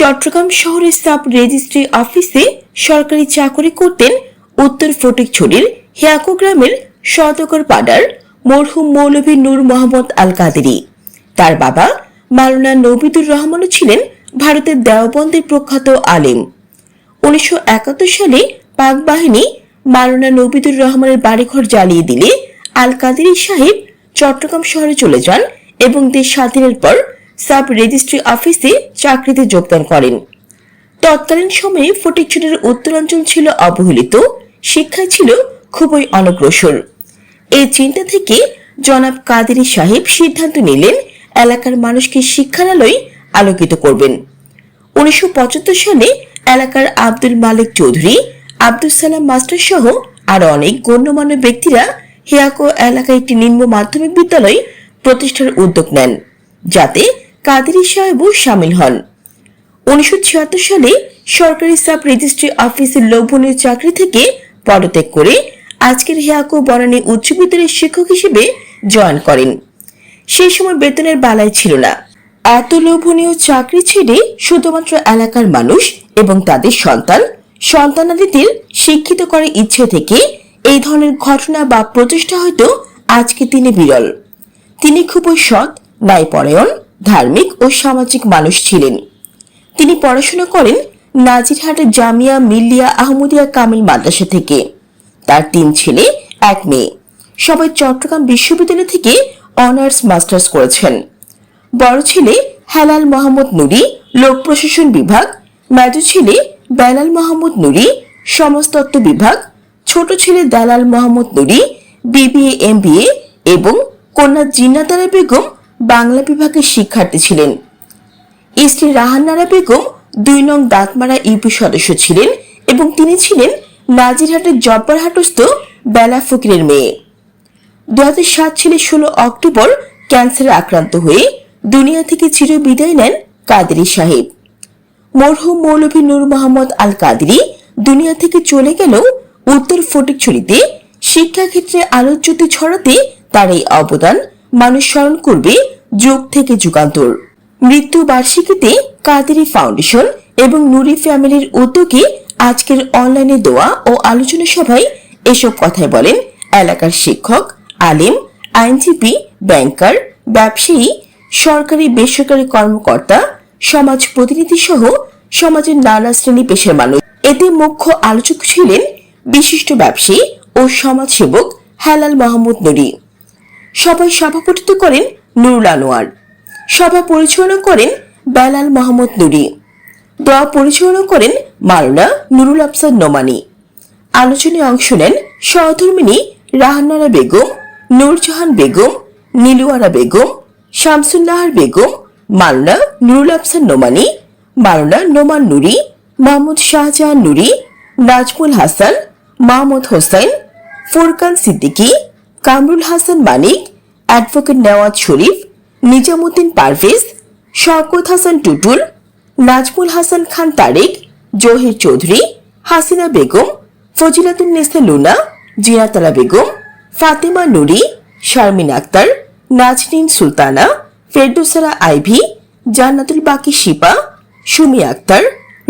চট্টগ্রাম শহরের sub registry অফিসে সরকারি চাকরি করতেন উত্তর ফটিকছড়ির হিয়াকো গ্রামের সদকর পাড়ার মরহুম মৌলভী নূর মোহাম্মদ আল কাদেরি তার বাবা মাওলানা নবিদুর রহমানও ছিলেন ভারতের দেওবন্দের প্রখ্যাত আলেম। উনিশশো একাত্তর সালে পাক বাহিনী মাওলানা নবিদুর রহমানের বাড়িঘর জ্বালিয়ে দিলে আল কাদেরি সাহেব চট্টগ্রাম শহরে চলে যান এবং দেশ স্বাধীনের পর সাব রেজিস্ট্রি অফিসে চাকরিতে যোগদান করেন। তৎকালীন সময়ে ফটিকছড়ির উত্তরাঞ্চল ছিল অবহেলিত, শিক্ষায় ছিল খুবই অনগ্রসর। এই চিন্তা থেকে জনাব কাদেরি সাহেব সিদ্ধান্ত নিলেন, এলাকার মানুষকে শিক্ষারালয় আলোকিত করবেন। উনিশশো পঁচাত্তর সালে এলাকার আব্দুল মালিক চৌধুরী, আব্দুল সালাম মাস্টার সহ আরও অনেক গণ্যমান্য ব্যক্তিরা হিয়াকো এলাকায় একটি নিম্ন মাধ্যমিক বিদ্যালয় প্রতিষ্ঠার উদ্যোগ নেন, যাতে কাদেরি সাহেবও সামিল হন। উনিশশো সালে সরকারি সাব রেজিস্ট্রি অফিসের লোভনীয় চাকরি থেকে পদত্যাগ করে আজকের হিয়াকো বনানী উচ্চ বিদ্যালয়ের শিক্ষক হিসেবে জয়েন করেন। সেই সময় বেতনের বালাই ছিল না। এত লোভনীয় চাকরি ছেড়ে শুধুমাত্র এলাকার মানুষ এবং তাদের সন্তান, সন্তানাদিদের শিক্ষিত করার ইচ্ছে থেকে এই ধরনের ঘটনা বা প্রচেষ্টা হয়তো আজকে তিনি বিরল। তিনি খুবই সৎ, ন্যায়পরায়ণ ধার্মিক ও সামাজিক মানুষ ছিলেন। তিনি পড়াশোনা করেন নাজিরহাটের জামিয়া মিল্লিয়া আহমদিয়া কামিল মাদ্রাসা থেকে। তার তিন ছেলে, এক মেয়ে। সবাই চট্টগ্রাম বিশ্ববিদ্যালয় থেকে অনার্স, মাস্টার্স করেছেন। বড় ছেলে হেলাল মোহাম্মদ নুরি, লোক প্রশাসন বিভাগ। মেজো ছেলে বেলাল মোহাম্মদ নুরি, সমাজতত্ত্ব বিভাগ। ছোট ছেলে দালাল মোহাম্মদ নুরি বিবিএ এমবিএ এবং কন্যা জিন্নাতারা বেগম বাংলা বিভাগের শিক্ষার্থী ছিলেন। স্ত্রী রাহান্নারা বেগম দুই নং দাঁতমারা ইউপি সদস্য ছিলেন এবং তিনি ছিলেন নাজিরহাটের জব্বারহাটস্থ বেলা ফকিরের মেয়ে। দু হাজার সাত সালে ষোলো অক্টোবর ক্যান্সারে আক্রান্ত হয়ে দুনিয়া থেকে চির বিদায় নেন কাদেরি সাহেব। মরহুম মৌলভী নূর মোহাম্মদ আল কাদেরি দুনিয়া থেকে চলে গেলেও উত্তর ফটিকছড়িতে শিক্ষাক্ষেত্রে আলোচ্যতে ছড়াতে তার এই অবদান মানুষ স্মরণ করবে যুগ থেকে যুগান্তর। মৃত্যু বার্ষিকীতে কাদেরি ফাউন্ডেশন এবং নুরি ফ্যামিলির উদ্যোগে আজকের অনলাইনে দোয়া ও আলোচনা সভায় এসব কথাই বলেন এলাকার শিক্ষক, আলিম, আইনজীবী, ব্যাংকার, ব্যবসায়ী, সরকারি বেসরকারি কর্মকর্তা, সমাজ প্রতিনিধি সহ সমাজের নানা শ্রেণি পেশার মানুষ। এতে মুখ্য আলোচক ছিলেন বিশিষ্ট ব্যবসায়ী ও সমাজসেবক হেলাল মাহমুদ নুরি। সভায় সভাপতিত্ব করেন নুরুল আনোয়ার। সভা পরিচালনা করেন বেলাল মাহমুদ নুরি। দোয়া পরিচালনা করেন মারুনা নুরুল আফসার নোমানি। আলোচনায় অংশ নেন সহধর্মিনী রাহান্নারা বেগম, নূরজাহান বেগম, নীলুয়ারা বেগম শামসুল্লাহার বেগম মারুনা নুরুল আফসার নোমানি মারুনা নোমান নুরি, মাহমুদ শাহজাহান নুরি, নাজমুল হাসান, মাহমুদ হোসেন, ফুরকান সিদ্দিকী, কামরুল হাসান মানিক অ্যাডভোকেট নেওয়াজ শরীফ, নিজামুদ্দিন পারভেজ, শওকত হাসান টুটুল, নাজমুল হাসান খান তারেক, জহির চৌধুরী, হাসিনা বেগম ফজিলাতুন্নেসা লুনা জিয়াতারা বেগম, ফাতেমা নুরি, শারমিন আক্তার, নাজনীন সুলতানা, ফেরদৌসারা আইভি, জান্নাতুল বাকি শিপা, সুমি আক্তার,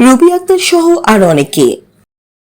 রুবি আক্তার সহ আরও অনেকে।